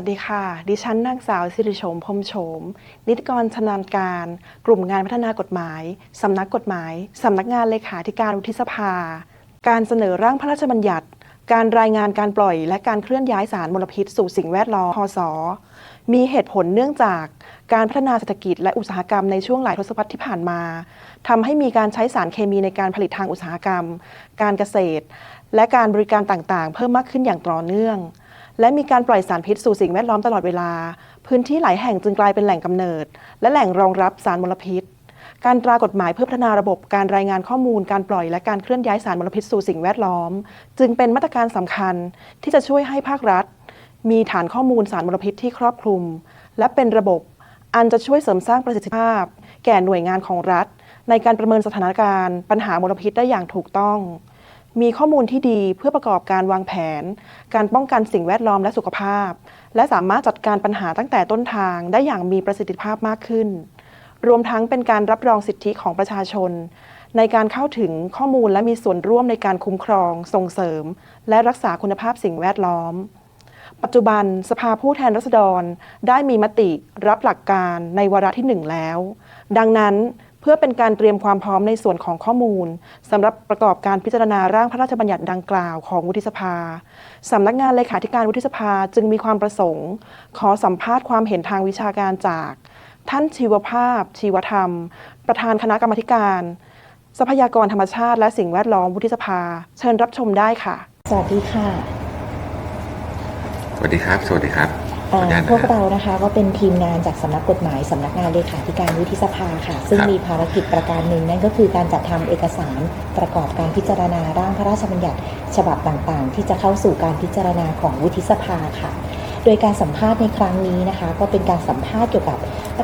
สวัสดีค่ะ ดิฉันนางสาวสิริโฉมพมโฉม นิติกรชำนาญการ กลุ่มงานพัฒนากฎหมาย สำนักกฎหมาย สำนักงานเลขาธิการวุฒิสภา การเสนอร่างพระราชบัญญัติ การรายงานการปล่อย และการเคลื่อนย้ายสารมลพิษสู่สิ่งแวดล้อมพศมีเหตุผลเนื่องจากการพัฒนาเศรษฐกิจและอุตสาหกรรมในช่วงหลายทศวรรษที่ผ่านมาทำให้มีการใช้สารเคมีในการผลิตทางอุตสาหกรรม การเกษตร และการบริการต่างๆ เพิ่มมากขึ้นอย่างต่อเนื่อง และมีการปล่อยสารพิษสู่สิ่งแวดล้อมตลอดเวลา พื้นที่หลายแห่งจึงกลายเป็นแหล่งกำเนิด และแหล่งรองรับสารมลพิษ การตรากฎหมายเพื่อพัฒนาระบบการรายงานข้อมูลการปล่อยและการเคลื่อนย้ายสารมลพิษสู่สิ่งแวดล้อม จึงเป็นมาตรการสำคัญที่จะช่วยให้ภาครัฐ มีฐานข้อมูลสารมลพิษที่ครอบคลุม และเป็นระบบอันจะช่วยเสริมสร้างประสิทธิภาพ แก่หน่วยงานของรัฐ ในการประเมินสถานการณ์ ปัญหามลพิษได้อย่างถูกต้อง มีข้อมูลที่ดีเพื่อประกอบการวางแผน การป้องกันสิ่งแวดล้อมและสุขภาพ และสามารถจัดการปัญหาตั้งแต่ต้นทางได้อย่างมีประสิทธิภาพมากขึ้น รวมทั้งเป็นการรับรองสิทธิของประชาชน ในการเข้าถึงข้อมูลและมีส่วนร่วมในการคุ้มครอง ส่งเสริม และรักษาคุณภาพสิ่งแวดล้อม ปัจจุบันสภาผู้แทนราษฎรได้มีมติรับหลักการในวาระที่หนึ่งแล้ว ดังนั้น เพื่อเป็นการเตรียมความพร้อมในส่วนของข้อมูลสำหรับประกอบการพิจารณาร่างพระราชบัญญัติดังกล่าวของวุฒิสภาสำนักงานเลขาธิการวุฒิสภาจึงมีความประสงค์ ขอสัมภาษณ์ความเห็นทางวิชาการจาก ท่านชีวภาพ ชีวธรรม ประธานคณะกรรมาธิการ ทรัพยากรธรรมชาติ และสิ่งแวดล้อมวุฒิสภา เชิญรับชมได้ค่ะ สวัสดีค่ะ สวัสดีครับ สวัสดีครับ ขอเอ่ออนุญาตพวกนะครับเรานะคะก็เป็นทีมงานจากสำนักกฎหมายสำนักงานเลขาธิการวุฒิสภาค่ะ ซึ่งครับมีภารกิจประการหนึ่งนั่นก็คือการจัดทำเอกสารประกอบการพิจารณาร่างพระราชบัญญัติฉบับต่างๆ ที่จะเข้าสู่การพิจารณาของวุฒิสภาค่ะ โดยการสัมภาษณ์ในครั้งนี้นะคะ ก็เป็นการสัมภาษณ์เกี่ยวกับ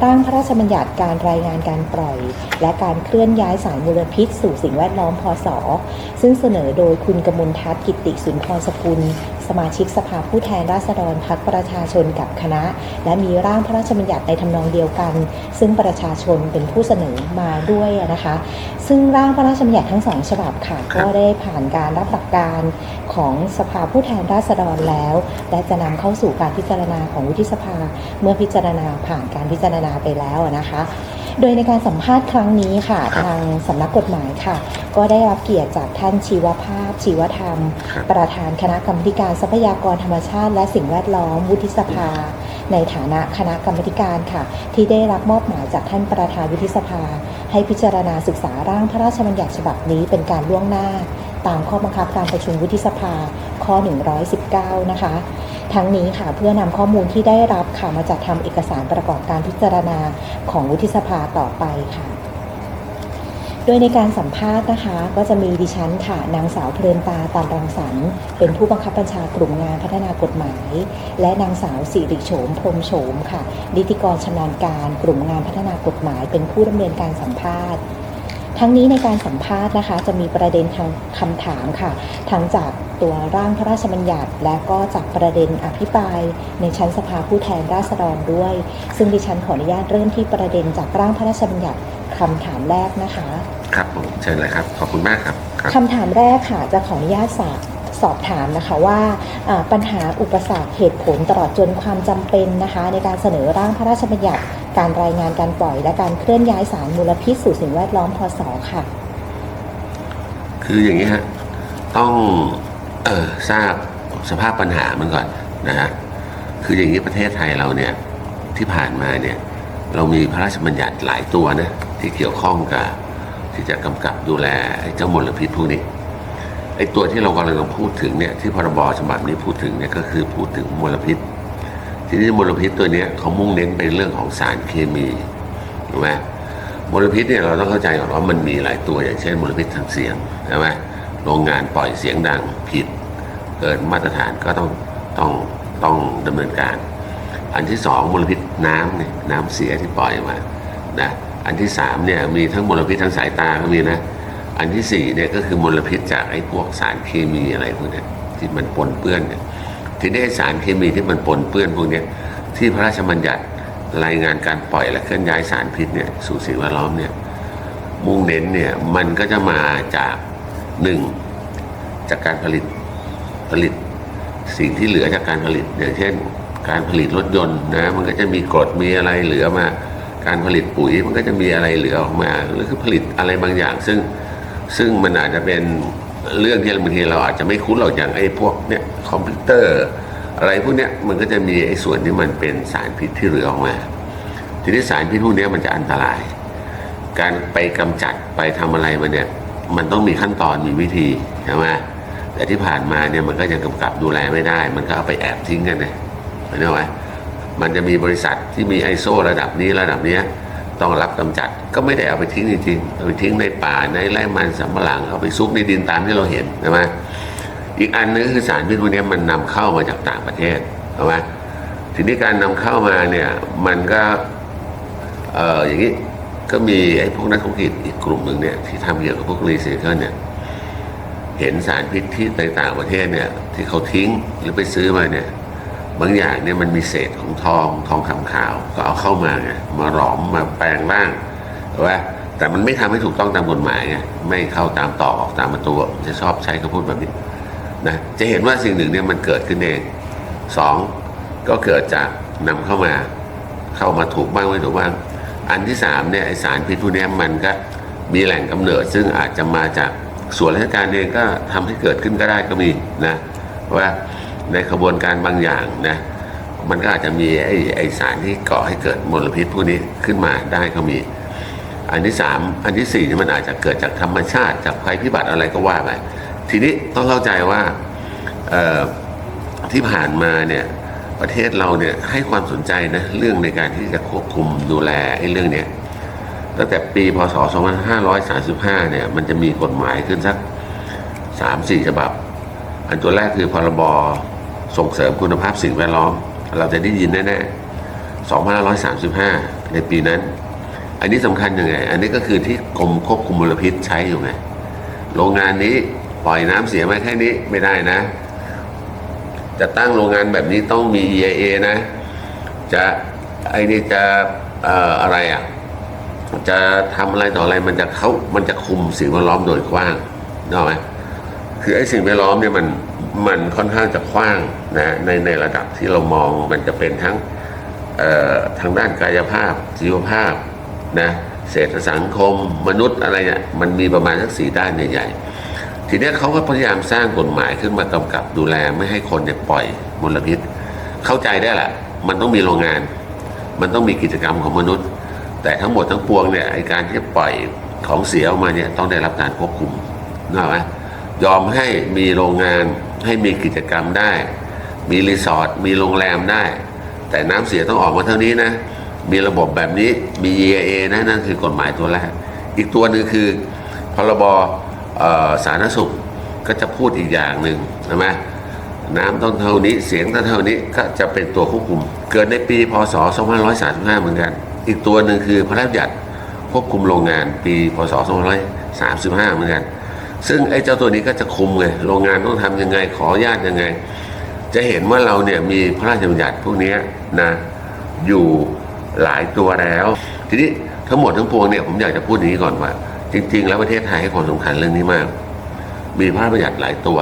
ร่างพระราชบัญญัติการรายงานการปล่อย และการเคลื่อนย้ายสารมลพิษ สู่สิ่งแวดล้อมพศ ซึ่งเสนอโดยคุณกมลทัศน์กิติสุนทรสกุล สมาชิกสภาผู้แทนราษฎรพรรคประชาชนกับคณะ และมีร่างพระราชบัญญัติในทำนองเดียวกัน ซึ่งประชาชนเป็นผู้เสนอมาด้วยนะคะ ซึ่งร่างพระราชบัญญัติทั้งสองฉบับค่ะครับก็ได้ผ่านการรับหลักการของสภาผู้แทนราษฎรแล้ว และจะนำเข้าสู่การพิจารณาของวุฒิสภา เมื่อพิจารณาผ่านการพิจารณาไปแล้วนะคะ โดยในการสัมภาษณ์ครั้งนี้ค่ะ ครับทางสำนักกฎหมายค่ะ ก็ได้รับเกียรติจากท่านชีวภาพ ชีวธรรม ครับ ประธานคณะกรรมการทรัพยากรธรรมชาติ และสิ่งแวดล้อมวุฒิสภา ในฐานะคณะกรรมการค่ะ ที่ได้รับมอบหมายจากท่านประธานวุฒิสภา ให้พิจารณาศึกษาร่างพระราชบัญญัติฉบับนี้เป็นการล่วงหน้า ตามข้อบังคับการประชุมวุฒิสภาข้อ 119 นะคะ ทั้งนี้ค่ะเพื่อนำข้อมูลที่ได้รับค่ะมาจัดทำเอกสารประกอบการพิจารณาของวุฒิสภาต่อไปค่ะโดยในการสัมภาษณ์นะคะ ก็จะมีดิฉันค่ะนางสาวเพลินตาตานรังสรรค์เป็นผู้บังคับบัญชากลุ่มงานพัฒนากฎหมาย และนางสาวสิริโฉมพรมโฉมค่ะนิติกรชำนาญการกลุ่มงานพัฒนากฎหมาย เป็นผู้ดำเนินการสัมภาษณ์ ทั้งนี้ในการสัมภาษณ์นะคะจะมีประเด็นทางคำถามค่ะ ทั้งจากตัวร่างพระราชบัญญัติ และก็จากประเด็นอภิปรายในชั้นสภาผู้แทนราษฎรด้วย ซึ่งดิฉันขออนุญาตเริ่มที่ประเด็นจากร่างพระราชบัญญัติคำถามแรกนะคะ ครับผมเชิญเลยครับ ขอบคุณมากครับครับคำถามแรกค่ะจะขออนุญาตสอบ สอบถามนะคะว่าปัญหาอุปสรรคเหตุผลตลอดจนความจำเป็นนะคะ ในการเสนอร่างพระราชบัญญัติ การรายงานการปล่อย และการเคลื่อนย้ายสารมลพิษสู่สิ่งแวดล้อมพศค่ะ คืออย่างนี้ฮะต้องเออทราบสภาพปัญหามันก่อนนะฮะคืออย่างนี้ประเทศไทยเราเนี่ยที่ผ่านมาเนี่ยเรามีพระราชบัญญัติหลายตัวนะที่เกี่ยวข้องกับที่จะกำกับดูแลเจ้ามลพิษพวกนี้ ไอ้ตัวที่เรากำลังพูดถึงเนี่ยที่พรบฉบับนี้พูดถึงเนี่ยก็คือพูดถึงมลพิษ ทีนี้มลพิษตัวเนี้ยเขามุ่งเน้นไปเรื่องของสารเคมีถูกไหมมลพิษเนี่ยเราต้องเข้าใจก่อนว่ามันมีหลายตัวอย่างเช่นมลพิษทางเสียงใช่ไหมโรงงานปล่อยเสียงดังผิดเกินมาตรฐานก็ต้องต้องต้องดำเนินการ อันที่สองมลพิษน้ำเนี่ยน้ำเสียที่ปล่อยมานะอันที่สามเนี่ยมีทั้งมลพิษทางสายตาก็มีนะ อันที่สี่เนี่ยก็คือมลพิษจากไอ้พวกสารเคมีอะไรพวกนี้ที่มันปนเปื้อนเนี่ยทีนี้สารเคมีที่มันปนเปื้อนพวกนี้ที่พระราชบัญญัติรายงานการปล่อยและเคลื่อนย้ายสารพิษเนี่ยสู่สิ่งแวดล้อมเนี่ยมุ่งเน้นเนี่ยมันก็จะมาจากหนึ่งจากการผลิตผลิตสิ่งที่เหลือจากการผลิตอย่างเช่น การผลิตรถยนต์นะมันก็จะมีกรดมีอะไรเหลือมา การผลิตปุ๋ยมันก็จะมีอะไรเหลือออกมาหรือคือผลิตอะไรบางอย่าง ซึ่ง ซึ่งมันอาจจะเป็นเรื่องที่บางทีเราอาจจะไม่คุ้นหรอกอย่างไอ้พวกเนี่ยคอมพิวเตอร์ อะไรพวกเนี้ยมันก็จะมีไอ้ส่วนที่มันเป็นสารพิษที่เหลือออกมา ทีนี้สารพิษพวกเนี้ยมันจะอันตราย การไปกำจัดไปทำอะไรมันเนี่ยมันต้องมีขั้นตอนมีวิธีใช่ไหมแต่ที่ผ่านมาเนี่ยมันก็ยังกำกับดูแลไม่ได้ มันก็เอาไปแอบทิ้งกันเนี่ยเห็นไหมมันจะมีบริษัทที่มีไอโซระดับนี้ระดับเนี้ย ต้องรับกำจัด ก็ไม่ได้เอาไปทิ้งจริงๆเอาไปทิ้งในป่าในไร่มันสำปะหลังเอาไปซุกในดินตามที่เราเห็นใช่ไหมอีกอันนึงคือสารพิษพวกนี้มันนำเข้ามาจากต่างประเทศใช่ไหมทีนี้การนำเข้ามาเนี่ยมันก็เอออย่างนี้ก็มีไอ้พวกนักธุรกิจอีกกลุ่มหนึ่งเนี่ยที่ทำเกี่ยวกับพวกรีไซเคิลเนี่ยเห็นสารพิษที่ในต่างประเทศเนี่ยที่เขาทิ้งหรือไปซื้อมาเนี่ย บางอย่างเนี่ยมันมีเศษของทองทองคำขาวก็เอาเข้ามาไงมาหลอมมาแปลงร่างถูกไหมแต่มันไม่ทำให้ถูกต้องตามกฎหมายไงไม่เข้าตามต่อออกตามประตูจะชอบใช้คำพูดแบบนี้นะจะเห็นว่าสิ่งหนึ่งเนี่ยมันเกิดขึ้นเองสองก็เกิดจากนำเข้ามาเข้ามาถูกบ้างไม่ถูกบ้างอันที่สามเนี่ยไอสารพิษพวกนี้มันก็มีแหล่งกำเนิด ซึ่งอาจจะมาจากส่วนราชการเองก็ทำให้เกิดขึ้นก็ได้ก็มีนะว่า ในขบวนการบางอย่างนะมันก็อาจจะมีไอไอสารที่ก่อให้เกิดมลพิษพวกนี้ขึ้นมาได้ก็มี อันที่สามอันที่สี่นี่มันอาจจะเกิดจากธรรมชาติจากภัยพิบัติอะไรก็ว่าไปทีนี้ต้องเข้าใจว่าที่ผ่านมาเนี่ยประเทศเราเนี่ยให้ความสนใจนะเรื่องในการที่จะควบคุมดูแลไอ้เรื่องเนี้ยตั้งแต่ปีพศ 2535 เนี่ยมันจะมีกฎหมายขึ้นสัก 3-4 ฉบับ อันตัวแรกคือพรบ ส่งเสริมคุณภาพสิ่งแวดล้อม เราจะได้ยินแน่ๆ2535 ในปีนั้น อันนี้สำคัญยังไง อันนี้ก็คือที่กรมควบคุมมลพิษใช้อยู่ไง โรงงานนี้ปล่อยน้ำเสียมาแค่นี้ไม่ได้นะ จะตั้งโรงงานแบบนี้ต้องมี EIA นะ จะไอ้นี่จะเอ่ออะไรอะ จะทำอะไรต่ออะไรมันจะเขามันจะคุมสิ่งแวดล้อมโดยกว้างนึกออกไหมคือไอ้สิ่งแวดล้อมเนี่ยมัน มันค่อนข้างจะกว้างนะในในระดับที่เรามองมันจะเป็นทั้งทางด้านกายภาพชีวภาพนะเศรษฐสังคมมนุษย์อะไรเนี่ยมันมีประมาณสักสี่ด้านใหญ่ๆ ทีเนี้ยเขาก็พยายามสร้างกฎหมายขึ้นมากำกับดูแลไม่ให้คนเนี่ยปล่อยมลพิษ เข้าใจได้แหละมันต้องมีโรงงาน มันต้องมีกิจกรรมของมนุษย์ แต่ทั้งหมดทั้งปวงเนี่ยไอการที่ปล่อยของเสียออกมาเนี่ยต้องได้รับการควบคุมนะไหม ยอมให้มีโรงงานให้มีกิจกรรมได้ มีรีสอร์ทมีโรงแรมได้ แต่น้ำเสียต้องออกมาเท่านี้นะ มีระบบแบบนี้มี EIA นะนั่นคือกฎหมายตัวแรกอีกตัวหนึ่งคือพรบสาธารณสุขก็จะพูดอีกอย่างหนึ่งใช่ไหมน้ำต้องเท่านี้เสียงต้องเท่านี้ก็จะเป็นตัวควบคุม เกิดในปีพศ 2535 เหมือนกัน อีกตัวหนึ่งคือพระราชบัญญัติควบคุมโรงงานปีพศ 2535 เหมือนกัน ซึ่งไอ้เจ้าตัวนี้ก็จะคุมเลยโรงงานต้องทำยังไงขออนุญาตยังไง จะเห็นว่าเราเนี่ยมีพระราชบัญญัติพวกนี้นะอยู่หลายตัวแล้ว ทีนี้ทั้งหมดทั้งปวงเนี่ยผมอยากจะพูดอย่างนี้ก่อนว่า จริง ๆ แล้วประเทศไทยให้ความสำคัญเรื่องนี้มาก มีพระราชบัญญัติหลายตัว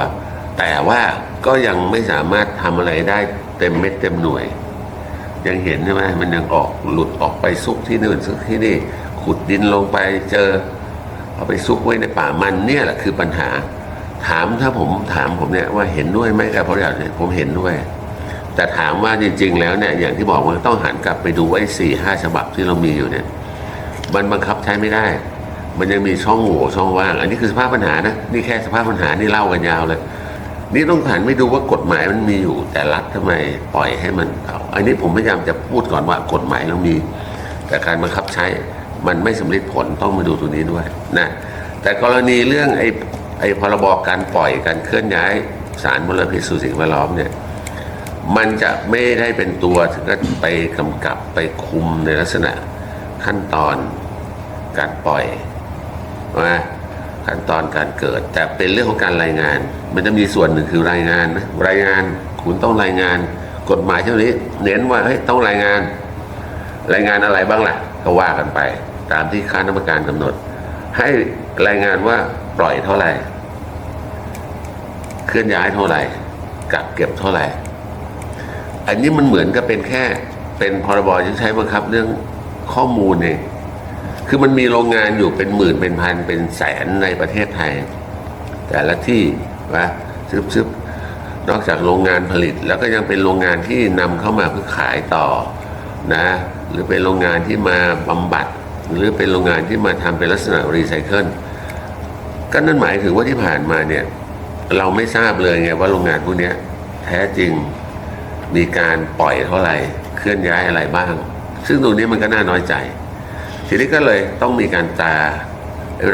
แต่ว่าก็ยังไม่สามารถทำอะไรได้เต็มเม็ดเต็มหน่วย ยังเห็นใช่ไหมมันยังออกหลุดออกไปซุกที่นู่นซุกที่นี่ขุดดินลงไปเจอ เอาไปซุกไว้ในป่ามันเนี่ยแหละคือปัญหา ถามถ้าผมถามผมเนี่ยว่าเห็นด้วยไหมกับพระราชบัญญัติเนี่ยผมเห็นด้วย แต่ถามว่าจริง ๆ แล้วเนี่ยอย่างที่บอกว่าต้องหันกลับไปดูไอ้สี่ห้าฉบับที่เรามีอยู่เนี่ยมันบังคับใช้ไม่ได้ มันยังมีช่องโหว่ช่องว่าง อันนี้คือสภาพปัญหานะนี่แค่สภาพปัญหานี่เล่ากันยาวเลยนี่ต้องหันไม่ดูว่ากฎหมายมันมีอยู่ แต่รัฐทำไมปล่อยให้มันเอาอันนี้ผมพยายามจะพูดก่อนว่ากฎหมายเรามี แต่การบังคับใช้ มันไม่สำเร็จผลต้องมาดูตัวนี้ด้วยนะแต่กรณีเรื่องไอ้ไอ้พรบการปล่อยการเคลื่อนย้ายสารมลพิษสู่สิ่งแวดล้อมเนี่ยมันจะไม่ได้เป็นตัวถึงกับไปกำกับไปคุมในลักษณะขั้นตอนการปล่อยว่าขั้นตอนการเกิด แต่เป็นเรื่องของการรายงาน มันจะมีส่วนหนึ่งคือรายงานนะรายงานคุณต้องรายงาน กฎหมายเท่านี้ เน้นว่าเฮ้ยต้องรายงาน รายงานอะไรบ้างล่ะ ก็ว่ากันไป ตามที่คณะกรรมการกำหนด ให้รายงานว่าปล่อยเท่าไหร่ เคลื่อนย้ายเท่าไหร่กักเก็บเท่าไหร่ อันนี้มันเหมือนกับเป็นแค่เป็นพรบที่ใช้บังคับเรื่องข้อมูลเองคือมันมีโรงงานอยู่เป็นหมื่นเป็นพันเป็นแสนในประเทศไทย แต่ละที่ว่าซึบซึบนอกจากโรงงานผลิตแล้วก็ยังเป็นโรงงานที่นำเข้ามาเพื่อขายต่อนะ หรือเป็นโรงงานที่มาบำบัด หรือเป็นโรงงานที่มาทำเป็นลักษณะรีไซเคิลก็นั่นหมายถึงว่าที่ผ่านมาเนี่ยเราไม่ทราบเลยไงว่าโรงงานพวกนี้แท้จริงมีการปล่อยเท่าไหร่เคลื่อนย้ายอะไรบ้าง ซึ่งตรงนี้มันก็น่าน้อยใจ ทีนี้ก็เลยต้องมีการตา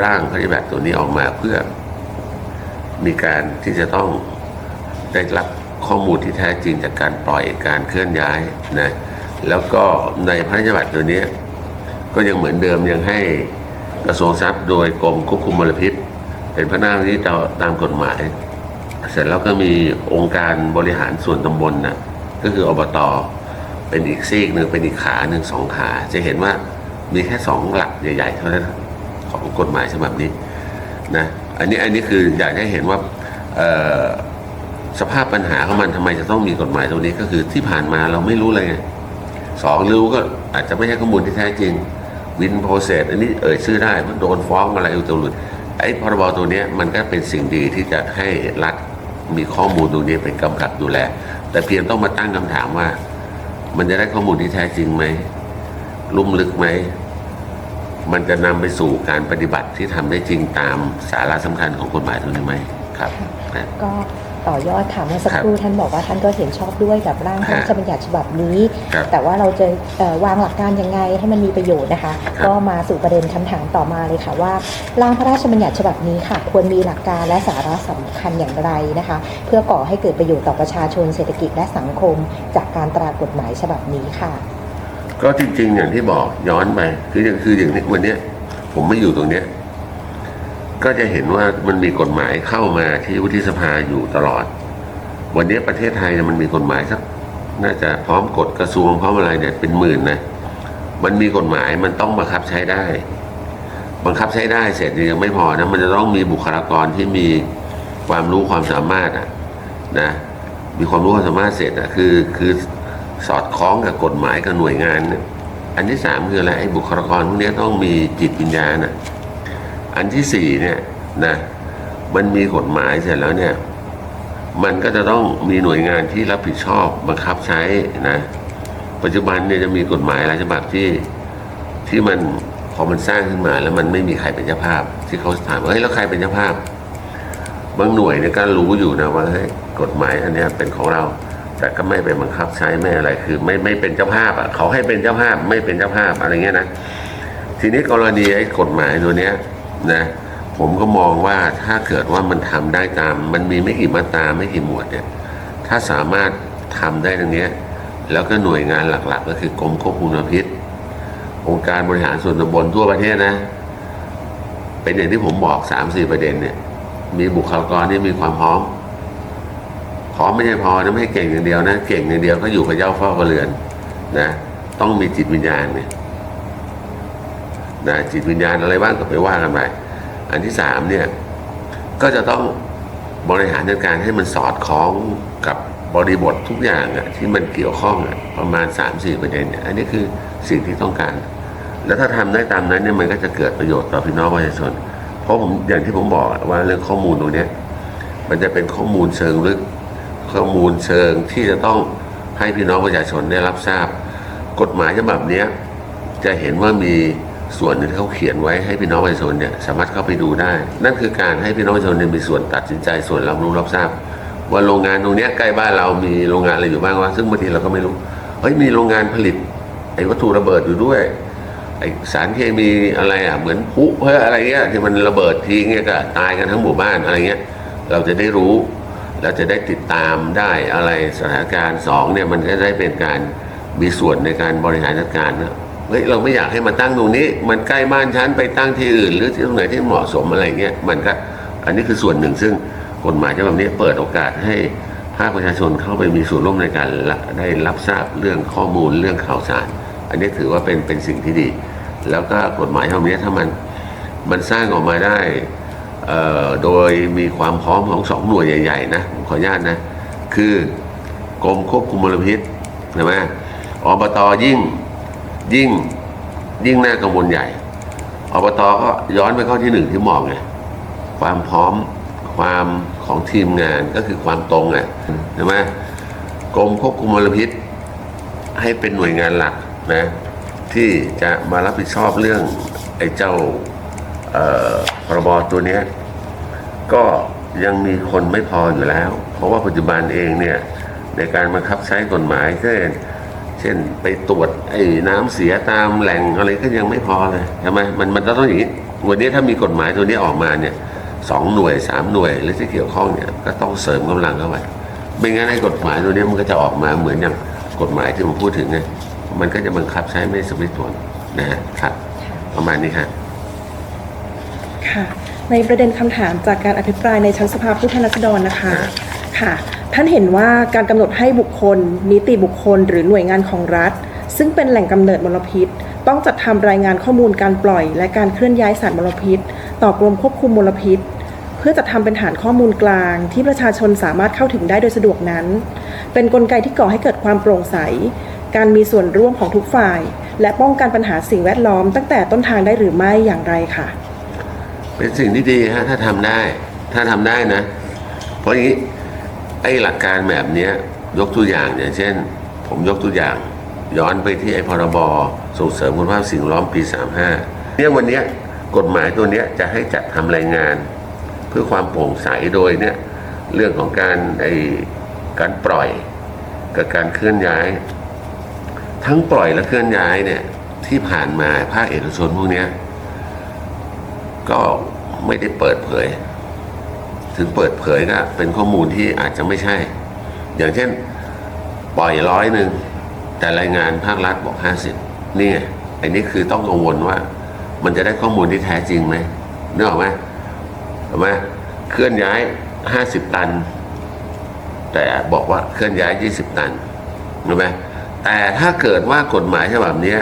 ร่างพระราชบัญญัติตัวนี้ออกมาเพื่อ มีการที่จะต้องได้รับข้อมูลที่แท้จริงจากการปล่อยการเคลื่อนย้ายนะแล้วก็ในพระราชบัญญัติตัวนี้ ก็ยังเหมือนเดิมยังให้กระทรวงทรัพย์โดยกรมควบคุมมลพิษ เป็นพระนาที่ตามกฎหมาย เสร็จแล้วก็มีองค์การบริหารส่วนตำบลนะก็คืออบตเป็นอีกซีกหนึ่งเป็นอีกขาหนึ่งสองขา จะเห็นว่ามีแค่สองหลักใหญ่ ๆ เท่านั้นของกฎหมายฉบับนี้นะอันนี้อันนี้คืออยากให้เห็นว่าสภาพปัญหาของมันทำไมจะต้องมีกฎหมายตรงนี้ก็คือที่ผ่านมาเราไม่รู้เลยไงสองรู้ก็อาจจะไม่ใช่ข้อมูลที่แท้จริง วินโปรเซสอันนี้เอ่ยชื่อได้มันโดนฟ้องอะไรอุตลุดไอ้พรบตัวเนี้ยมันก็เป็นสิ่งดีที่จะให้รัฐมีข้อมูลตรงนี้เป็นกำกับดูแล แต่เพียงต้องมาตั้งคำถามว่า มันจะได้ข้อมูลที่แท้จริงไหมลุ่มลึกไหมมันจะนำไปสู่การปฏิบัติที่ทำได้จริงตามสาระสำคัญของกฎหมายตรงนี้ไหมครับนะก็ ต่อยอดค่ะเมื่อสักครับครู่ท่านบอกว่าท่านก็เห็นชอบด้วยกับร่างพระราชบัญญัติฉบับนี้ครับแต่ว่าเราจะเอ่อวางหลักการยังไงให้มันมีประโยชน์นะคะครับก็มาสู่ประเด็นคำถามต่อมาเลยค่ะว่าร่างพระราชบัญญัติฉบับนี้ค่ะ ควรมีหลักการและสาระสำคัญอย่างไรนะคะ เพื่อก่อให้เกิดประโยชน์ต่อประชาชนเศรษฐกิจและสังคม จากการตรากฎหมายฉบับนี้ค่ะ ก็จริงๆอย่างที่บอกย้อนไปคืออย่างคืออย่างนี้วันเนี้ยผมไม่อยู่ตรงเนี้ย ก็จะเห็นว่ามันมีกฎหมายเข้ามาที่วุฒิสภาอยู่ตลอด วันนี้ประเทศไทยเนี่ยมันมีกฎหมายสักน่าจะพร้อมกฎกระทรวงพร้อมอะไรเนี่ยเป็นหมื่นนะมันมีกฎหมายมันต้องบังคับใช้ได้ บังคับใช้ได้เสร็จยังไม่พอนะมันจะต้องมีบุคลากรที่มีความรู้ความสามารถอะนะมีความรู้ความสามารถเสร็จอะคือคือสอดคล้องกับกฎหมายกับหน่วยงาน อันที่สามคืออะไรไอ้บุคลากรพวกนี้ต้องมีจิตวิญญาณอะ อันที่สี่เนี่ยนะมันมีกฎหมายเสร็จแล้วเนี่ยมันก็จะต้องมีหน่วยงานที่รับผิดชอบบังคับใช้นะ ปัจจุบันเนี่ยจะมีกฎหมายหลายฉบับที่ที่มันพอมันสร้างขึ้นมาแล้วมันไม่มีใครเป็นเจ้าภาพ ที่เขาถามว่าเฮ้ยแล้วใครเป็นเจ้าภาพ บางหน่วยเนี่ยก็รู้อยู่นะว่าเฮ้ยกฎหมายอันนี้เป็นของเรา แต่ก็ไม่ไปบังคับใช้ไม่อะไรคือ ไม่ไม่เป็นเจ้าภาพอะเขาให้เป็นเจ้าภาพ ไม่เป็นเจ้าภาพอะไรเงี้ยนะทีนี้กรณีไอ้กฎหมายตัวเนี้ย นะผมก็มองว่าถ้าเกิดว่ามันทำได้ตาม มันมีไม่กี่มาตราไม่กี่หมวดเนี่ยถ้าสามารถทำได้ตรงนี้แล้วก็หน่วยงานหลักๆ ก็คือกรมควบคุมมลพิษ องค์การบริหารส่วนตำบลทั่วประเทศนะ เป็นอย่างที่ผมบอกสามสี่ประเด็นเนี่ย มีบุคลากรที่มีความพร้อมพร้อมไม่ใช่พอนะไม่ใช่เก่งอย่างเดียวนะ เก่งอย่างเดียวก็อยู่กับเจ้าเฝ้ากระเรือนนะ ต้องมีจิตวิญญาณเนี่ย นะจิตวิญญาณอะไรบ้างก็ไปว่ากันไปอันที่สามเนี่ยก็จะต้องบริหารจัดการให้มันสอดคล้องกับบริบททุกอย่างอะที่มันเกี่ยวข้องอะประมาณ3ามสี่ประเด็นเนี่ยอันนี้คือสิ่งที่ต้องการ แล้วถ้าทำได้ตามนั้นเนี่ยมันก็จะเกิดประโยชน์ต่อพี่น้องประชาชน เพราะผมอย่างที่ผมบอกว่าเรื่องข้อมูลตรงนี้มันจะเป็นข้อมูลเชิงลึกข้อมูลเชิงที่จะต้องให้พี่น้องประชาชนได้รับทราบ กฎหมายฉบับนี้จะเห็นว่ามี ส่วนที่เขาเขียนไว้ให้พี่น้องประชาชนเนี่ยสามารถเข้าไปดูได้ นั่นคือการให้พี่น้องประชาชนเนี่ยมีส่วนตัดสินใจส่วนรับรู้รับทราบ ว่าโรงงานตรงนี้ใกล้บ้านเรามีโรงงานอะไรอยู่บ้างวะซึ่งบางทีเราก็ไม่รู้เฮ้ยมีโรงงานผลิตไอ้วัตถุระเบิดอยู่ด้วยไอ้สารเคมีอะไรอะเหมือนพุเฮ้ยอะไรเงี้ยที่มันระเบิดทีเงี้ยก็ตายกันทั้งหมู่บ้านอะไรเงี้ยเราจะได้รู้เราจะได้ติดตามได้อะไรสถานการณ์สองเนี่ยมันก็ได้เป็นการมีส่วนในการบริหารจัดการนะ เฮ้ยเราไม่อยากให้มาตั้งตรงนี้ มันใกล้บ้านฉันไปตั้งที่อื่น หรือที่ตรงไหนที่เหมาะสมอะไรเงี้ยมันก็อันนี้คือส่วนหนึ่งซึ่งกฎหมายฉบับนี้เปิดโอกาสให้ภาคประชาชนเข้าไปมีส่วนร่วมในการได้รับทราบเรื่องข้อมูลเรื่องข่าวสาร อันนี้ถือว่าเป็นเป็นสิ่งที่ดี แล้วก็กฎหมายฉบับนี้ถ้ามันมันสร้างออกมาได้โดยมีความพร้อมของสองหน่วยใหญ่ๆนะผมขออนุญาตนะคือกรมควบคุมมลพิษใช่ไหมอบตยิ่ง ยิ่งยิ่งน่ากังวลใหญ่อบตก็ย้อนไปข้าที่หนึ่งที่บอกไงความพร้อมความของทีมงานก็คือความตรงอะใช่ไหมกรมควบคุมมลพิษ ให้เป็นหน่วยงานหลักนะที่จะมารับผิดชอบเรื่องไอ้เจ้าเอ่อพรบตัวนี้ก็ยังมีคนไม่พออยู่แล้ว เพราะว่าปัจจุบันเองเนี่ยในการบังคับใช้กฎหมายเช่น เช่นไปตรวจไอ้น้ำเสียตามแหล่งอะไรก็ยังไม่พอเลยใช่ไหมมันมันต้องอย่างนี้วันนี้ถ้ามีกฎหมายตัวนี้ออกมาเนี่ยสองหน่วยสามหน่วยหรือที่เกี่ยวข้องเนี่ยก็ต้องเสริมกำลังเข้าไปไม่งั้นไอ้กฎหมายตัวนี้มันก็จะออกมาเหมือนอย่างกฎหมายที่ผมพูดถึงไงมันก็จะบังคับใช้ไม่สมเหตุผลนะฮะครับประมาณนี้ครับค่ะ ในประเด็นคำถามจากการอภิปรายในชั้นสภาผู้แทนราษฎรนะคะ ค่ะ ท่านเห็นว่าการกำหนดให้บุคคล นิติบุคคล หรือหน่วยงานของรัฐ ซึ่งเป็นแหล่งกำเนิดมลพิษ ต้องจัดทำรายงานข้อมูลการปล่อย และการเคลื่อนย้ายสารมลพิษ ต่อกรมควบคุมมลพิษ เพื่อจัดทำเป็นฐานข้อมูลกลาง ที่ประชาชนสามารถเข้าถึงได้โดยสะดวกนั้น เป็นกลไกที่ก่อให้เกิดความโปร่งใส การมีส่วนร่วมของทุกฝ่าย และป้องกันปัญหาสิ่งแวดล้อม ตั้งแต่ต้นทางได้หรือไม่อย่างไรค่ะ เป็นสิ่งที่ดีฮะถ้าทำได้ ถ้าทำได้นะ เพราะอย่างนี้ ไอ้หลักการแบบนี้ยกตัวอย่างอย่างเช่น ผมยกตัวอย่าง ย้อนไปที่ไอ้พรบส่งเสริมคุณภาพสิ่งแวดล้อมปี 35เนี่ยวันนี้กฎหมายตัวนี้จะให้จัดทำรายงาน เพื่อความโปร่งใสโดยเนี่ยเรื่องของการไอ้การปล่อยกับการเคลื่อนย้าย ทั้งปล่อยและเคลื่อนย้ายเนี่ยที่ผ่านมาภาคเอกชนพวกนี้ก็ไม่ได้เปิดเผย ถึงเปิดเผยก็เป็นข้อมูลที่อาจจะไม่ใช่ อย่างเช่นปล่อยร้อยหนึ่งแต่รายงานภาครัฐบอกห้าสิบนี่ไงอันนี้คือต้องกังวลว่า มันจะได้ข้อมูลที่แท้จริงไหมนึกออกไหมถูกไหมเคลื่อนย้ายห้าสิบตัน แต่บอกว่าเคลื่อนย้ายยี่สิบตันรู้ไหมแต่ถ้าเกิดว่ากฎหมายฉบับนี้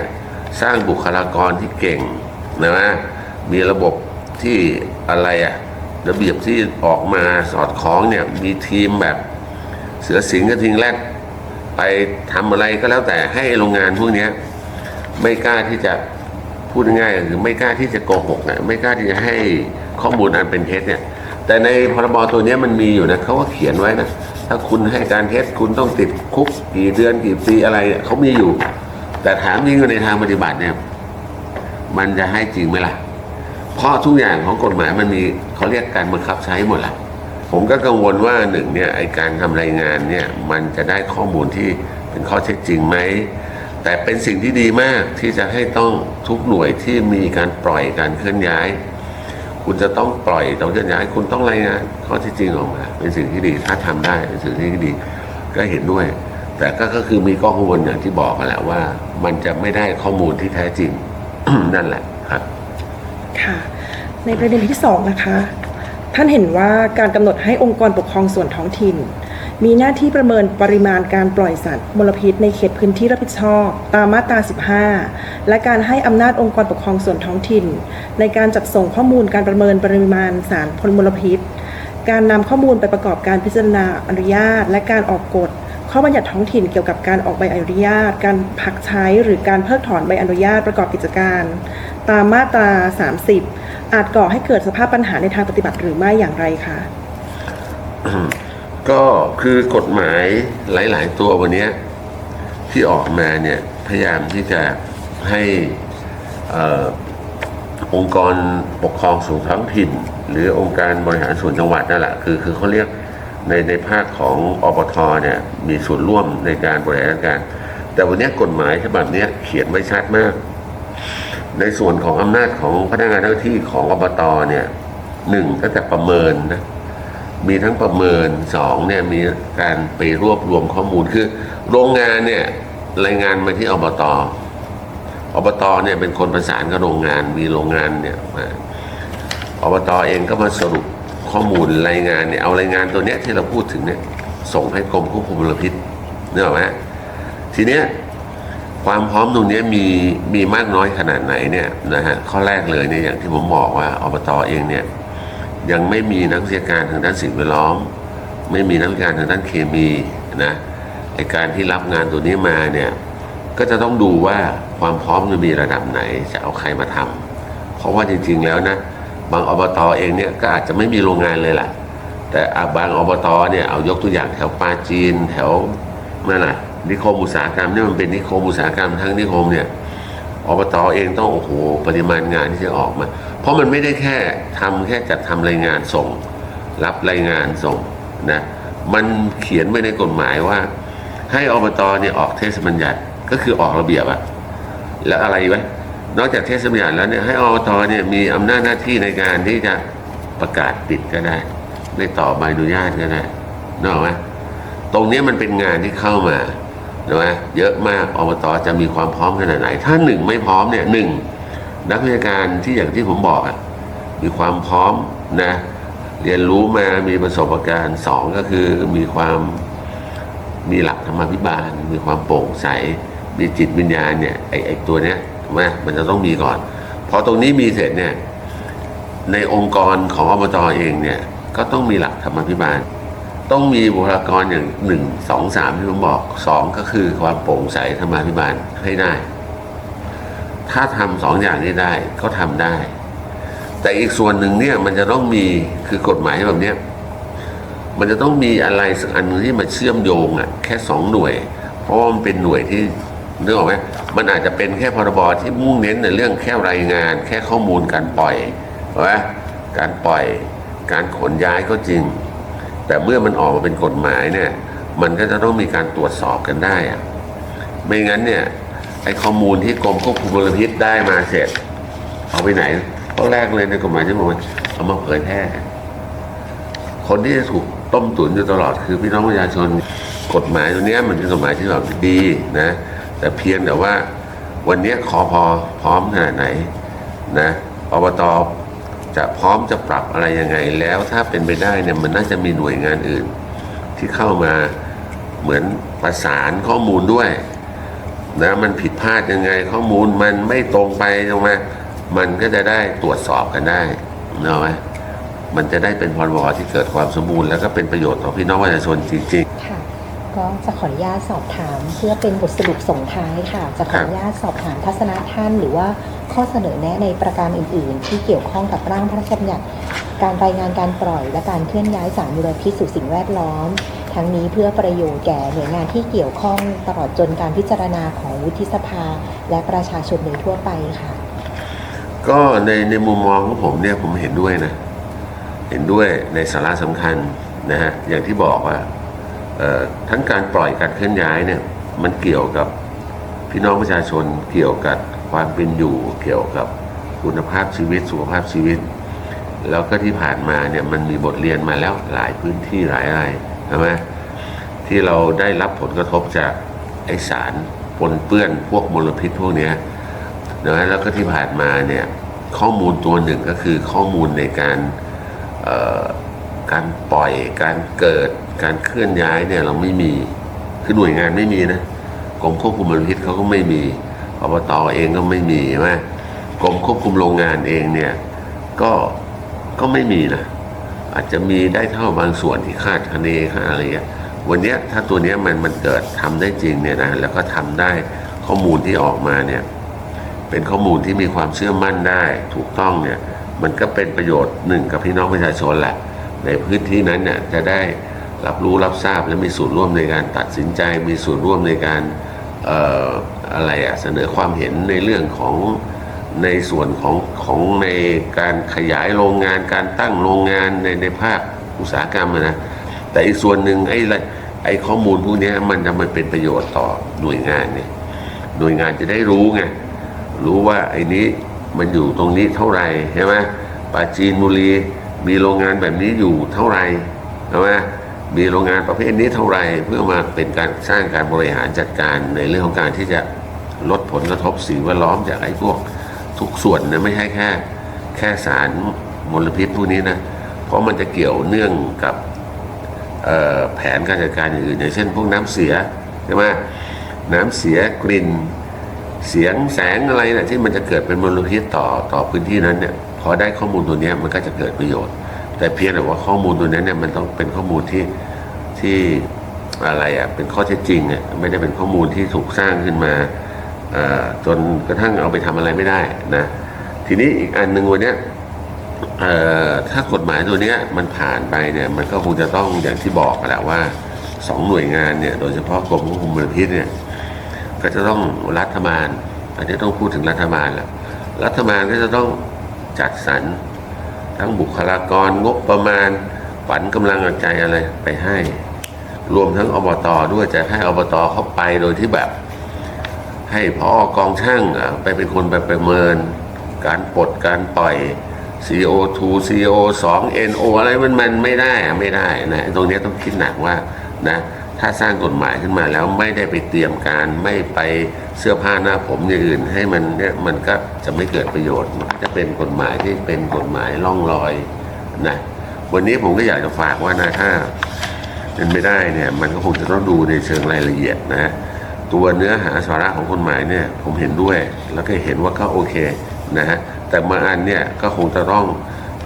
สร้างบุคลากรที่เก่งนะว่ามีระบบที่อะไรอะ ระเบียบที่ออกมาสอดคล้องเนี่ยมีทีมแบบเสือสิงห์กระทิงแรดไปทำอะไรก็แล้วแต่ให้โรงงานพวกนี้ไม่กล้าที่จะพูดง่ายๆคือไม่กล้าที่จะโกหกนะไม่กล้าที่จะให้ข้อมูลอันเป็นเท็จเนี่ย แต่ในพรบตัวนี้มันมีอยู่นะเขาก็เขียนไว้นะถ้าคุณให้การเท็จคุณต้องติดคุกกี่เดือนกี่ปีอะไรเขามีอยู่ แต่ถามจริงในทางปฏิบัติเนี่ย มันจะให้จริงไหมล่ะ เพราะทุกอย่างของกฎหมายมันมีเขาเรียกการบังคับใช้หมดแหละผมก็กังวลว่าหนึ่งเนี่ยไอการทำรายงานเนี่ยมันจะได้ข้อมูลที่เป็นข้อเท็จจริงไหมแต่เป็นสิ่งที่ดีมากที่จะให้ต้องทุกหน่วยที่มีการปล่อยการเคลื่อนย้าย คุณจะต้องปล่อยต้องเคลื่อนย้าย คุณต้องรายงานข้อเที่จริงออกมาเป็นสิ่งที่ดีถ้าทำได้เป็นสิ่งที่ดีก็เห็นด้วย แต่ก็ก็คือมีข้อกังวลอย่างที่บอกกันแหละว่า มันจะไม่ได้ข้อมูลที่แท้จริงนั่นแหละ ค่ะ ในประเด็นที่สองนะคะ ท่านเห็นว่าการกำหนดให้องค์กรปกครองส่วนท้องถิ่น มีหน้าที่ประเมินปริมาณการปล่อยสารมลพิษในเขตพื้นที่รับผิดชอบ ตามมาตรา 15 และการให้อำนาจองค์กรปกครองส่วนท้องถิ่น ในการจัดส่งข้อมูลการประเมินปริมาณสารพลมลพิษ การนำข้อมูลไปประกอบการพิจารณาอนุญาต และการออกกฎ ข้อบัญญัติท้องถิ่นเกี่ยวกับการออกใบอนุญาต การพักใช้หรือการเพิกถอนใบอนุญาตประกอบกิจการ ตามมาตรา 30 อาจก่อให้เกิดสภาพปัญหาในทางปฏิบัติหรือไม่อย่างไรคะก็คือกฎหมายหลาย ๆ ตัววันนี้ที่ออกมาเนี่ยพยายามที่จะให้เอ่อองค์กรปกครองส่วนท้องถิ่น หรือองค์การบริหารส่วนจังหวัดนั่นแหละคือคือเขาเรียก ในในภาคของอบทเนี่ยมีส่วนร่วมในการบริหารการ แต่วันนี้กฎหมายฉบับนี้เขียนไว้ชัดมาก ในส่วนของอำนาจของพนักงานเจ้าหน้าที่ของอบตเนี่ยหนึ่งก็จะประเมินนะมีทั้งประเมินสองเนี่ยมีการไปรวบรวมข้อมูลคือ โรงงานเนี่ยรายงานมาที่อบตอบตเนี่ยเป็นคนประสานกับโรงงานมีโรงงานเนี่ยมาอบตเองก็มาสรุป ข้อมูลรายงานเนี่ยเอารายงานตัวเนี้ยที่เราพูดถึงเนี่ยส่งให้กรมควบคุมมลพิษเนี่ยหรอกไหมทีเนี้ยความพร้อมตรงนี้มีมีมากน้อยขนาดไหนเนี่ยนะฮะข้อแรกเลยเนี่ยอย่างที่ผมบอกว่าอบตเองเนี่ยยังไม่มีนักวิชาการทางด้านสิ่งแวดล้อม ไม่มีนักวิชาการทางด้านเคมีนะไอการที่รับงานตัวนี้มาเนี่ยก็จะต้องดูว่าความพร้อมจะมีระดับไหนจะเอาใครมาทำเพราะว่าจริงๆแล้วนะ บางอบตอเองเนี่ยก็อาจจะไม่มีโรงงานเลยแหละแต่อะบางอบตอเนี่ยเอายกตัวอย่างแถวปาจีนแถวนั่นแหละนิคมอุตสาหกรรมเนี่ยมันเป็นนิคมอุตสาหกรรมทั้งนิคมเนี่ยอบตอเองต้องโอ้โหปริมาณงานที่จะออกมา เพราะมันไม่ได้แค่ทำแค่จัดทำรายงานส่ง รับรายงานส่งนะมันเขียนไว้ในกฎหมายว่า ให้อบตเนี่ยออกเทศบัญญัติก็คือออกระเบียบอะแล้วอะไรไว้ นอกจากเทศบัญญัติแล้วเนี่ยให้อบตเนี่ยมีอำนาจหน้าที่ในการที่จะประกาศปิดก็ได้ ไม่ต่อใบอนุญาตก็ได้นกออกไหมตรงนี้มันเป็นงานที่เข้ามานะเยอะมากอบตจะมีความพร้อมขนาดไหน ถ้าหนึ่งไม่พร้อมเนี่ยหนึ่งนักวิชาการที่อย่างที่ผมบอกอะมีความพร้อมนะเรียนรู้มามีประสบการณ์สองก็คือมีความมีหลักธรรมาภิบาล มีความโปร่งใส มีจิตวิญญาณเนี่ยไอไอตัวเนี้ย ถูกไหมมันจะต้องมีก่อน พอตรงนี้มีเสร็จเนี่ย ในองค์กรของอบตเองเนี่ย ก็ต้องมีหลักธรรมาภิบาล ต้องมีบุคลากรอย่างหนึ่งสองสามที่ผมบอกสองก็คือความโปร่งใสธรรมาภิบาลให้ได้ ถ้าทำสองอย่างนี้ได้ก็ทำได้ แต่อีกส่วนหนึ่งเนี่ยมันจะต้องมีคือกฎหมายแบบเนี้ยมันจะต้องมีอะไรสักอันหนึ่งที่มาเชื่อมโยงอะแค่สองหน่วย เพราะมันเป็นหน่วยที่ นึกออกไหมมันอาจจะเป็นแค่พรบที่มุ่งเน้นในเรื่องแค่รายงาน แค่ข้อมูลการปล่อยใช่ไหมการปล่อยการขนย้ายก็จริง แต่เมื่อมันออกมาเป็นกฎหมายเนี่ย มันก็จะต้องมีการตรวจสอบกันได้อะไม่งั้นเนี่ยไอ้ข้อมูลที่กรมควบคุมมลพิษได้มาเสร็จ เอาไปไหนข้อแรกเลยในกฎหมายที่บอกว่าเอามาเผยแพร่คนที่จะถูกต้มตุ๋นอยู่ตลอดคือพี่น้องประชาชนกฎหมายตัวนี้มันเป็นกฎหมายที่แบบดีนะ แต่เพียงแต่ว่าวันนี้คอพอพร้อมขนาดไหนนะอบตจะพร้อมจะปรับอะไรยังไงแล้วถ้าเป็นไปได้เนี่ยมันน่าจะมีหน่วยงานอื่น ที่เข้ามาเหมือนประสานข้อมูลด้วยนะมันผิดพลาดยังไง ข้อมูลมันไม่ตรงไปตรงมามันก็จะได้ตรวจสอบกันได้เนกอะไหมมันจะได้เป็นพรบที่เกิดความสมบูรณ์แล้วก็เป็นประโยชน์ต่อพี่น้องประชาชนจริงค่ะ ก็จะขออนุญาตสอบถามเพื่อเป็นบทสรุปส่งท้ายค่ะ จะขออนุญาตสอบถามทัศนะท่านหรือว่าข้อเสนอแนะในประการอื่น ๆ ที่เกี่ยวข้องกับร่างพระราชบัญญัติการรายงานการปล่อยและการเคลื่อนย้ายสารมลพิษสู่สิ่งแวดล้อม ทั้งนี้เพื่อประโยชน์แก่หน่วยงานที่เกี่ยวข้องตลอดจนการพิจารณาของวุฒิสภา และประชาชนโดยทั่วไปค่ะ ก็ในในมุมมองของผมเนี่ยผมเห็นด้วยนะ เห็นด้วยในสาระสำคัญนะฮะอย่างที่บอกว่า ทั้งการปล่อยการเคลื่อนย้ายเนี่ยมันเกี่ยวกับพี่น้องประชาชนเกี่ยวกับความเป็นอยู่เกี่ยวกับคุณภาพชีวิตสุขภาพชีวิต แล้วก็ที่ผ่านมาเนี่ยมันมีบทเรียนมาแล้วหลายพื้นที่หลายอะไรใช่ไหมที่เราได้รับผลกระทบจากไอสารปนเปื้อนพวกมลพิษพวกนี้นะแล้วก็ที่ผ่านมาเนี่ยข้อมูลตัวหนึ่งก็คือข้อมูลในการการปล่อยการเกิด การเคลื่อนย้ายเนี่ยเราไม่มี คือหน่วยงานไม่มีนะกรมควบคุมมลพิษเขาก็ไม่มีอบตเองก็ไม่มีใช่ไหมกรมควบคุมโรงงานเองเนี่ยก็ก็ไม่มีนะอาจจะมีได้เท่าบางส่วนที่คาดคะเนคาดอะไรเงี้ยวันเนี้ยถ้าตัวเนี้ยมันมันเกิดทำได้จริงเนี่ยนะแล้วก็ทำได้ข้อมูลที่ออกมาเนี่ยเป็นข้อมูลที่มีความเชื่อมั่นได้ถูกต้องเนี่ยมันก็เป็นประโยชน์หนึ่งกับพี่น้องประชาชนแหละในพื้นที่นั้นเนี่ยจะได้ รับรู้รับทราบและมีส่วนร่วมในการตัดสินใจ มีส่วนร่วมในการอออะไรอะเสนอความเห็นในเรื่องของในส่วนของของในการขยายโรงงาน การตั้งโรงงานในในภาคอุตสาหกรรมนะแต่อีกส่วนหนึ่งไอ้ละไอ้ข้อมูลพวกนี้มันจะมันเป็นประโยชน์ต่อหน่วยงานเนี่ยหน่วยงานจะได้รู้ไงรู้ว่าไอ้นี้มันอยู่ตรงนี้เท่าไหร่ใช่ไหมปาจีนบุรีมีโรงงานแบบนี้อยู่เท่าไหร่ใช่ไหม มีโรงงานประเภทนี้เท่าไหร่เพื่อมาเป็นการสร้างการบริหารจัดการในเรื่องของการที่จะลดผลกระทบสิ่งแวดล้อมจากไอ้พวกทุกส่วนนะไม่ใช่แค่แค่สารมลพิษพวกนี้นะ เพราะมันจะเกี่ยวเนื่องกับแผนการจัดการอย่างอื่นอย่างเช่น พวกน้ำเสียใช่ไหมน้ำเสียกลิ่น เสียงแสงอะไรนะที่มันจะเกิดเป็นมลพิษต่อต่อพื้นที่นั้นเนี่ยพอได้ข้อมูลตัวนี้มันก็จะเกิดประโยชน์ แต่เพียงแต่ว่าข้อมูลตัวนั้นเนี่ยมันต้องเป็นข้อมูลที่ที่อะไรอะเป็นข้อเท็จจริงอะไม่ได้เป็นข้อมูลที่ถูกสร้างขึ้นมาจนกระทั่งเอาไปทำอะไรไม่ได้นะทีนี้อีกอันหนึ่งวันนี้ถ้ากฎหมายตัวนี้มันผ่านไปเนี่ยมันก็คงจะต้องอย่างที่บอกนแหละว่าสองหน่วยงานเนี่ยโดยเฉพาะกรมควบคุมมลพิษเนี่ยก็จะต้องรัฐบาลอันนี้ต้องพูดถึงรัฐบาลแล้วรัฐบาลก็จะต้องจัดสรร ทั้งบุคลากรงบประมาณขวัญกำลังใจอะไรไปให้ รวมทั้งอบตด้วยจะให้อบตเข้าไปโดยที่แบบ ให้พอกองช่างอะไปเป็นคนไปประเมิน การปลดการปล่อย CO2 CO2 NO อะไรมันมันไม่ได้ไม่ได้นะตรงนี้ต้องคิดหนักว่านะ ถ้าสร้างกฎหมายขึ้นมาแล้วไม่ได้ไปเตรียมการไม่ไปเสื้อผ้าหน้าผมอย่างอื่น ให้มันเนี่ยมันก็จะไม่เกิดประโยชน์มันจะเป็นกฎหมายที่เป็นกฎหมายล่องลอยนะวันนี้ผมก็อยากจะฝากว่านะถ้าเป็นไม่ได้เนี่ยมันก็คงจะต้องดูในเชิงรายละเอียดนะตัวเนื้อหาสาระของกฎหมายเนี่ยผมเห็นด้วยแล้วก็เห็นว่าก็โอเคนะฮะแต่บาอันเนี่ยก็คงจะต้อง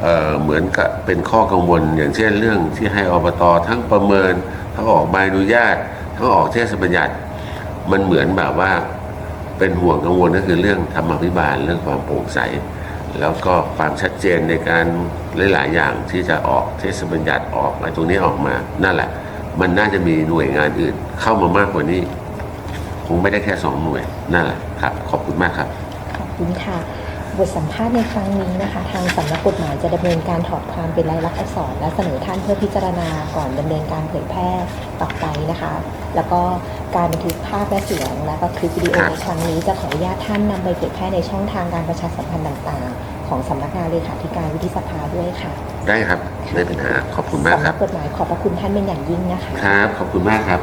เออเหมือนกับเป็นข้อกังวล อย่างเช่นเรื่องที่ให้อบตทั้งประเมิน ทั้งออกใบอนุญาต ทั้งออกเทศบัญญัติ มันเหมือนแบบว่าเป็นห่วงกังวลก็คือเรื่องธรรมภิบาลเรื่องความโปร่งใส แล้วก็ความชัดเจนในการหลาย ๆ อย่างที่จะออกเทศบัญญัติออกอะไรตรงนี้ออกมานั่นแหละ มันน่าจะมีหน่วยงานอื่น เข้ามามากกว่านี้ คงไม่ได้แค่สองหน่วยนั่นแหละครับ ขอบคุณมากครับ ขอบคุณค่ะ บทสัมภาษณ์ในครั้งนี้นะคะ ทางสำนักกฎหมายจะดำเนินการถอดความเป็นลายลักษณ์อักษร และเสนอท่านเพื่อพิจารณาก่อนดำเนินการเผยแพร่ต่อไปนะคะ แล้วก็การบันทึกภาพและเสียง และก็คลิปวิดีโอครับในครั้งนี้จะขออนุญาตท่านนำไปเผยแพร่ในช่องทางการประชาสัมพันธ์ต่างๆ ของสำนักงานเลขาธิการวุฒิสภาด้วยค่ะ ได้ครับไม่เป็นปัญหาขอบคุณมากสำคนัรักบกฎหมายขอบพระคุณท่านเป็นอย่างยิ่งนะคะครับขอบคุณมากครับ